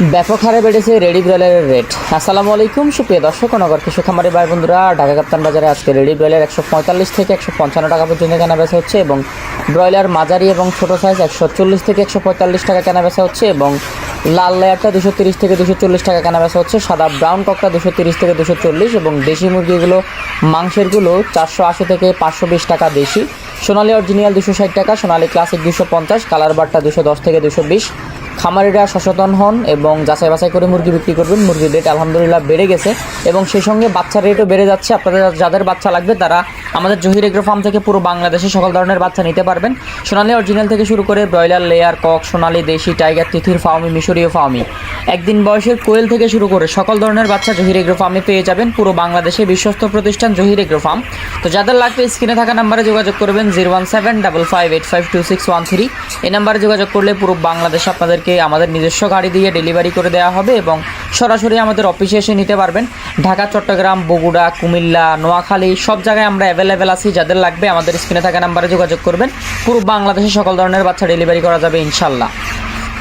ব্যাপক হারে বেড়েছে রেডি ব্রয়লারের রেট। আসসালামু আলাইকুম, সুপ্রিয় দর্শক নগর কৃষি খামারি ভাই বন্ধুরা, ঢাকা কাপ্তান বাজারে আজকে রেডি ব্রয়লার একশো পঁয়তাল্লিশ থেকে একশো পঞ্চান্ন টাকা পর্যন্ত কেনা বেচা হচ্ছে এবং ব্রয়লার মাঝারি এবং ছোটো সাইজ একশো চল্লিশ থেকে একশো পঁয়তাল্লিশ টাকা কেনা বেচা হচ্ছে এবং লাল লেয়ারটা দুশো তিরিশ থেকে দুশো চল্লিশ টাকা কেনা বেচা হচ্ছে, সাদা ব্রাউন ককটা দুশো তিরিশ থেকে দুশো চল্লিশ এবং দেশি মুরগিগুলো মাংসেরগুলো চারশো আশি থেকে পাঁচশো বিশ টাকা দেশি। সোনালি অরিজিনাল দুশো ষাট টাকা, সোনালি ক্লাসিক দুশো পঞ্চাশ কালার বারটা দুশো দশ থেকে দুশো বিশ খামারিরা সচেতন হন এবং যাচাই বাছাই করে মুরগি বিক্রি করবেন। মুরগির রেট আলহামদুলিল্লাহ বেড়ে গেছে এবং সেই সঙ্গে বাচ্চার রেটও বেড়ে যাচ্ছে। আপনাদের যাদের বাচ্চা লাগবে তারা আমাদের জহির এগ্রো ফার্ম থেকে পুরো বাংলাদেশে সকল ধরনের বাচ্চা নিতে পারবেন। সোনালি অরিজিনাল থেকে শুরু করে ব্রয়লার লেয়ার কক, সোনালি, দেশি টাইগার তিথির ফার্মি মিশরীয় ফার্মি একদিন বয়সের কোয়েল থেকে শুরু করে সকল ধরনের বাচ্চা জহির এগ্রো ফার্মে পেয়ে যাবেন। পুরো বাংলাদেশে বিশ্বস্ত প্রতিষ্ঠান জহির এগ্রো ফার্ম। তো যাদের লাগবে স্ক্রিনে থাকা নাম্বারে যোগাযোগ করবেন zero one seven double five eight five two six one three. এই নাম্বারে যোগাযোগ করলে পুরো বাংলাদেশে আপনাদেরকে আমাদের নিজস্ব গাড়ি দিয়ে ডেলিভারি করে দেওয়া হবে এবং সরাসরি আমাদের অফিসে এসে নিতে পারবেন। ঢাকা, চট্টগ্রাম, বগুড়া, কুমিল্লা, নোয়াখালী, সব জায়গায় আমরা অ্যাভেলেবেল আছি। যাদের লাগবে আমাদের স্ক্রিনে থাকা নাম্বারে যোগাযোগ করবেন। পুরো বাংলাদেশে সকল ধরনের বাচ্চা ডেলিভারি করা যাবে ইনশাল্লাহ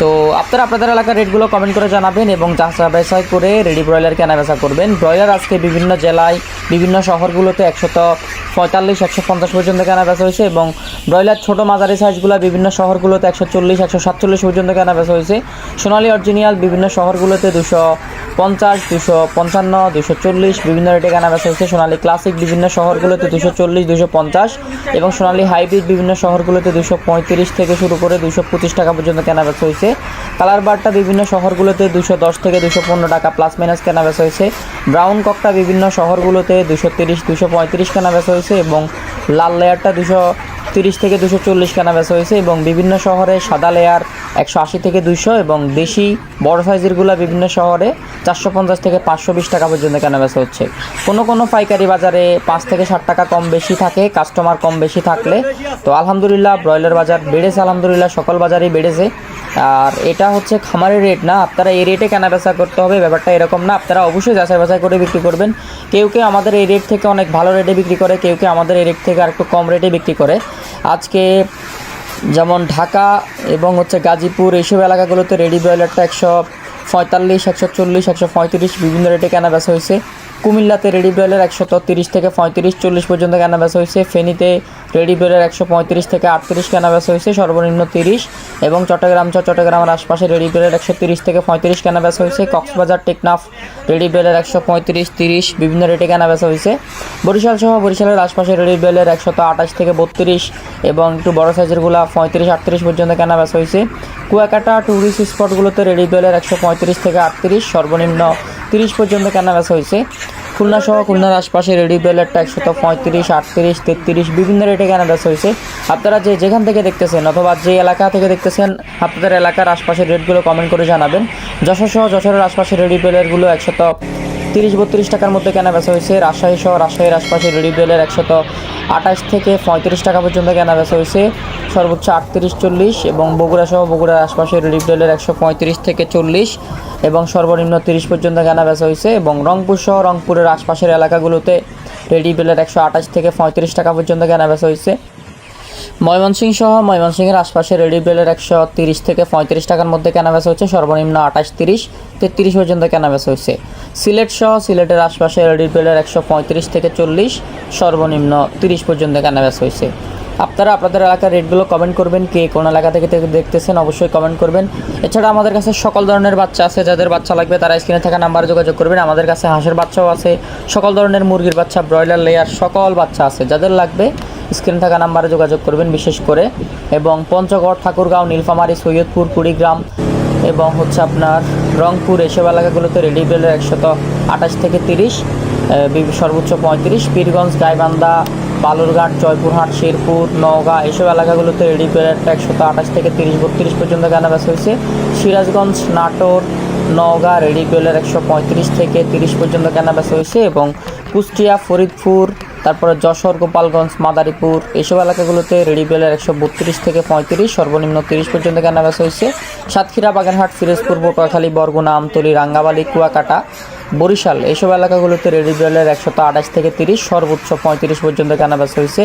তো আপনারা আপনাদের এলাকার রেটগুলো কমেন্ট করে জানাবেন এবং যাচা বাছাই করে রেডি ব্রয়লার কেনা বেচা করবেন। ব্রয়লার আজকে বিভিন্ন জেলায়, বিভিন্ন শহরগুলোতে একশত পঁয়তাল্লিশ একশো পঞ্চাশ পর্যন্ত কেনা বেচা হয়েছে এবং ব্রয়লার ছোটো মাঝারি সাইজগুলো বিভিন্ন শহরগুলোতে একশো চল্লিশ, একশো সাতচল্লিশ পর্যন্ত কেনা বেচা হয়েছে। সোনালী অরিজিনাল বিভিন্ন শহরগুলোতে দুশো পঞ্চাশ, দুশো পঞ্চান্ন, দুশো চল্লিশ বিভিন্ন রেটে কেনা বেচা হয়েছে। সোনালী ক্লাসিক বিভিন্ন শহরগুলোতে দুশো চল্লিশ, দুশো পঞ্চাশ এবং সোনালী হাইব্রিড বিভিন্ন শহরগুলোতে দুশো পঁয়ত্রিশ থেকে শুরু করে দুশো পঁচিশ টাকা পর্যন্ত কেনা বেচা হয়েছে। কালার বারটা বিভিন্ন শহরগুলোতে দুশো দশ থেকে দুশো পনেরো টাকা প্লাস মাইনাস কেনা বেচা হয়েছে। ব্রাউন ককটা বিভিন্ন শহরগুলোতে দুশো তিরিশ, দুশো পঁয়ত্রিশ কেনা বেচা হয়েছে এবং লাল লেয়ারটা দুশো তিরিশ থেকে দুশো চল্লিশ কেনা বেচা হয়েছে এবং বিভিন্ন শহরে সাদা লেয়ার একশো আশি থেকে দুশো এবং দেশি বড় সাইজেরগুলো বিভিন্ন শহরে চারশো পঞ্চাশ থেকে পাঁচশো বিশ টাকা পর্যন্ত কেনা বেচা হচ্ছে। কোনো কোনো পাইকারি বাজারে পাঁচ থেকে ষাট টাকা কম বেশি থাকে কাস্টমার কম বেশি থাকলে তো আলহামদুলিল্লাহ, ব্রয়লার বাজার বেড়েছে, আলহামদুলিল্লাহ, সকল বাজারই বেড়েছে। আর এটা হচ্ছে খামারের রেট না, আপনারা এই রেটে কেনা বেচা করতে হবে, ব্যাপারটা এরকম না, আপনারা অবশ্যই যাচাই বাছাই করে বিক্রি করবেন। কেউ কেউ আমাদের এই রেট থেকে অনেক ভালো রেটে বিক্রি করে, কেউ কেউ আমাদের এই রেট থেকে আর একটু কম রেটে বিক্রি করে। আজকে যেমন ঢাকা এবং হচ্ছে গাজীপুর, এইসব এলাকাগুলোতে রেডি ব্রয়লারটা একশো পঁয়তাল্লিশ, একশো চল্লিশ, একশো পঁয়ত্রিশ বিভিন্ন রেটে কেনা বেচা হয়েছে। কুমিল্লাতে রেডি ব্রয়লার একশো তিরিশ থেকে পঁয়ত্রিশ, চল্লিশ পর্যন্ত কেনা বেচা হয়েছে। ফেনীতে রেডি ব্রয়লার একশো পঁয়ত্রিশ থেকে আটত্রিশ কেনা বেচা হয়েছে, সর্বনিম্ন তিরিশ। এবং চট্টগ্রাম চ চট্টগ্রামের আশপাশে রেডি ব্রয়লার একশো তিরিশ থেকে পঁয়ত্রিশ কেনা বেচা হয়েছে। কক্সবাজার, টেকনাফ রেডি ব্রয়লার একশো পঁয়ত্রিশ, তিরিশ, বিভিন্ন রেটে কেনা বেচা হয়েছে। বরিশাল সহ বরিশালের আশপাশে রেডি ব্রয়লার একশত আঠাশ থেকে বত্রিশ এবং একটু বড় সাইজেরগুলো পঁয়ত্রিশ, আটত্রিশ পর্যন্ত কেনা বেচা হয়েছে। কুয়াকাটা ট্যুরিস্ট স্পটগুলোতে রেডি ব্রয়লার একশো পঁয়ত্রিশ থেকে আটত্রিশ, সর্বনিম্ন তিরিশ পর্যন্ত কেনা বেচা হয়েছে। খুলনা সহ খুলনার আশপাশে রেডি বেলারটা একশত পঁয়ত্রিশ, আটত্রিশ, তেত্রিশ, বিভিন্ন রেটে কেনা বেচা হয়েছে। আপনারা যে যেখান থেকে দেখতেছেন অথবা যে এলাকা থেকে দেখতেছেন, আপনাদের এলাকার আশপাশের রেটগুলো কমেন্ট করে জানাবেন। যশোর সহ যশোরের আশপাশের রেডি বেলারগুলো একশত তিরিশ বত্রিশ টাকার মধ্যে কেনা বেচা হয়েছে। রাজশাহী সহ রাজশাহীর আশপাশে রেডি ব্রয়লার একশত আঠাশ থেকে পঁয়ত্রিশ টাকা পর্যন্ত কেনা বেচা হয়েছে। সর্বোচ্চ আটত্রিশ, চল্লিশ এবং বগুড়া সহ বগুড়ার আশপাশে রেডি ব্রয়লার একশো পঁয়ত্রিশ থেকে চল্লিশ এবং সর্বনিম্ন তিরিশ পর্যন্ত কেনা বেচা হয়েছে এবং রংপুর সহ রংপুরের আশপাশের এলাকাগুলোতে রেডি ব্রয়লার একশো আঠাশ থেকে পঁয়ত্রিশ টাকা পর্যন্ত কেনা বেচা হয়েছে। ময়মনসিংহ সহ ময়মনসিংহের আশপাশে রেডি বেলের একশো তিরিশ থেকে পঁয়ত্রিশ টাকার মধ্যে কেনা বেচা হচ্ছে। সর্বনিম্ন আঠাশ তিরিশ, তেত্রিশ পর্যন্ত কেনা বেচা হচ্ছে। সিলেট সহ সিলেটের আশপাশে রেডি বেলের একশো পঁয়ত্রিশ থেকে চল্লিশ, সর্বনিম্ন তিরিশ পর্যন্ত কেনা বেচা হয়েছে আপনারা আপনাদের এলাকার রেটগুলো কমেন্ট করবেন, কে কোন এলাকা থেকে দেখতেছেন অবশ্যই কমেন্ট করবেন। এছাড়া আমাদের কাছে সকল ধরনের বাচ্চা আছে, যাদের বাচ্চা লাগবে তারা স্ক্রিনে থাকা নাম্বারে যোগাযোগ করবেন। আমাদের কাছে হাঁসের বাচ্চাও আছে, সকল ধরনের মুরগির বাচ্চা, ব্রয়লার, লেয়ার, সকল বাচ্চা আছে। যাদের লাগবে স্ক্রিনে থাকা নাম্বারে যোগাযোগ করবেন বিশেষ করে। এবং পঞ্চগড়, ঠাকুরগাঁও, নীলফামারী, সৈয়দপুর, কুড়িগ্রাম এবং হচ্ছে আপনার রংপুর এসব এলাকাগুলোতে রেডি বেলের একশত আঠাশ থেকে তিরিশ সর্বোচ্চ পঁয়ত্রিশ। পীরগঞ্জ, গাইবান্ধা, বালুরঘাট, জয়পুরহাট, শেরপুর, নওগাঁ এসব এলাকাগুলোতে রেডি বেলেরটা একশত আঠাশ থেকে তিরিশ, বত্রিশ পর্যন্ত কেনা বেচা হয়েছে। সিরাজগঞ্জ, নাটোর, নওগাঁ রেডি বেলের একশো পঁয়ত্রিশ থেকে তিরিশ পর্যন্ত কেনা বেচা হয়েছে এবং কুষ্টিয়া, ফরিদপুর তারপরে যশোর, গোপালগঞ্জ, মাদারীপুর এইসব এলাকাগুলোতে রেডি বেলের একশো বত্রিশ থেকে পঁয়ত্রিশ, সর্বনিম্ন তিরিশ পর্যন্ত কেনা বেচা হয়েছে। সাতক্ষীরা, বাগেরহাট, ফিরোজপুর পটুয়াখালী বরগুনা, আমতলী রাঙ্গাবালি কুয়াকাটা, বরিশাল এইসব এলাকাগুলোতে রেডি ব্রয়লার একশত আঠাশ থেকে তিরিশ, সর্বোচ্চ পঁয়ত্রিশ পর্যন্ত কেনাবেচা হয়েছে।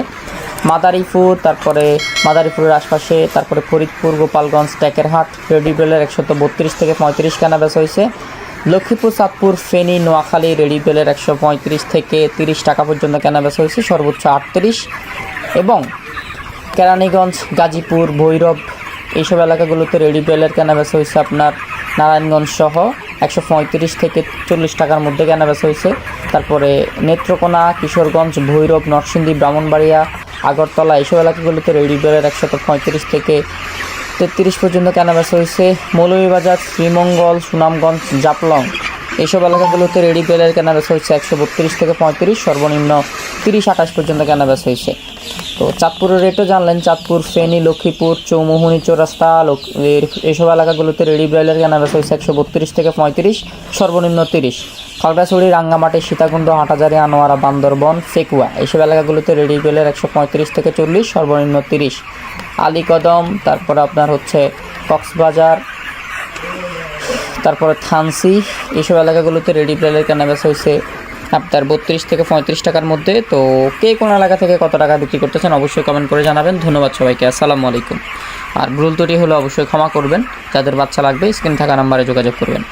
মাদারীপুর, তারপরে মাদারীপুরের আশপাশে, তারপরে ফরিদপুর, গোপালগঞ্জ ট্যাকেরহাট রেডি ব্রয়লার একশত বত্রিশ থেকে পঁয়ত্রিশ কেনাবেচা হয়েছে। লক্ষ্মীপুর, চাঁদপুর, ফেনী, নোয়াখালী রেডি ব্রয়লার একশো পঁয়ত্রিশ থেকে তিরিশ টাকা পর্যন্ত কেনাবেচা হয়েছে, সর্বোচ্চ আটত্রিশ। এবং কেরানীগঞ্জ, গাজীপুর, ভৈরব এইসব এলাকাগুলোতে রেডি ব্রয়লার কেনাবেচা হয়েছে আপনার নারায়ণগঞ্জ সহ একশো পঁয়ত্রিশ থেকে চল্লিশ টাকার মধ্যে কেনাবেচা হয়েছে। তারপরে নেত্রকোনা, কিশোরগঞ্জ, ভৈরব, নরসিংদী, ব্রাহ্মণবাড়িয়া, আগরতলা এইসব এলাকাগুলোতে রেডি ব্রয়লার একশত পঁয়ত্রিশ থেকে তেত্রিশ পর্যন্ত কেনাবেচা হয়েছে মৌলভীবাজার, শ্রীমঙ্গল, সুনামগঞ্জ, জাপলং। এইসব এলাকাগুলোতে রেডি ব্রয়লার কেনাবেচা হয়েছে একশো বত্রিশ থেকে পঁয়ত্রিশ, সর্বনিম্ন তিরিশ আঠাশ পর্যন্ত কেনাবেচা হয়েছে। তো চাঁদপুরের রেটও জানলেন, চাঁদপুর, ফেনী, লক্ষ্মীপুর, চৌমোহনী, চৌরাস্তা এইসব এলাকাগুলোতে রেডি ব্রয়লার কেনাবেচা হয়েছে একশো বত্রিশ থেকে পঁয়ত্রিশ, সর্বনিম্ন তিরিশ। খাগড়াছড়ি, রাঙ্গামাটি, সীতাকুণ্ড হাটাজারি আনোয়ারা, বান্দরবন, ফেকুয়া এইসব এলাকাগুলোতে রেডি ব্রয়লার একশো পঁয়ত্রিশ থেকে চল্লিশ, সর্বনিম্ন তিরিশ। আলীকদম, তারপর আপনার হচ্ছে কক্সবাজার, তারপরে থানসি, এইসব এলাকাগুলোতে রেডি ব্রয়লার কেনাবেচা হয়েছে আপনার বত্রিশ থেকে পঁয়ত্রিশ টাকার মধ্যে। তো কে কোন এলাকা থেকে কত টাকা বিক্রি করতেছেন অবশ্যই কমেন্ট করে জানাবেন। ধন্যবাদ সবাইকে, আসসালামু আলাইকুম। আর ভুল ত্রুটি হলে অবশ্যই ক্ষমা করবেন। যাদের বাচ্চা লাগবে, স্ক্রিন থাকা নাম্বারে যোগাযোগ করবেন।